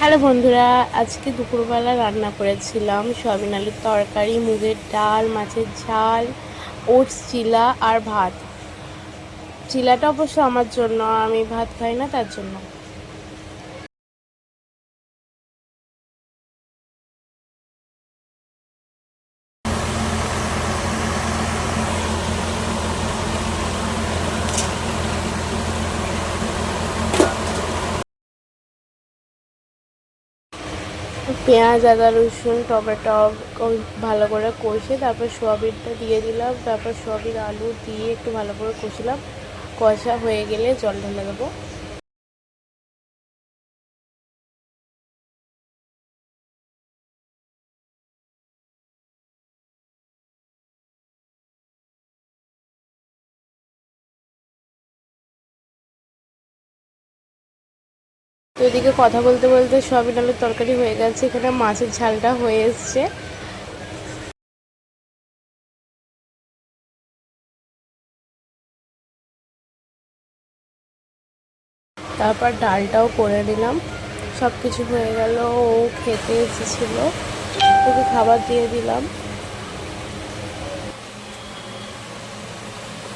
Hello বন্ধুরা, আজকে দুপুরবেলা রান্না করেছিলাম সয়াবিন আলুর তরকারি, মুগের ডাল, মাছের ঝাল, ওটস, চিলা আর ভাত। চিলাটা অবশ্য আমার জন্য, আমি ভাত খাই না, তার জন্য। পেঁয়াজ, আদা, রসুন, টমেটো ভালো করে কষে তারপর সোয়াবিনটা দিয়ে দিলাম। তারপর সোয়াবিন, আলু দিয়ে একটু ভালো করে কষলাম। কষা হয়ে গেলে জল ঢেলে দেবো। তো এদিকে কথা বলতে বলতে সয়াবিন আলুর তরকারি হয়ে গেছে। এখানে মাছের ঝালটা হয়ে এসছে। তারপর ডালটাও করে নিলাম। সব কিছু হয়ে গেল, ও খেতে এসেছিল। ওকে খাবার দিয়ে দিলাম।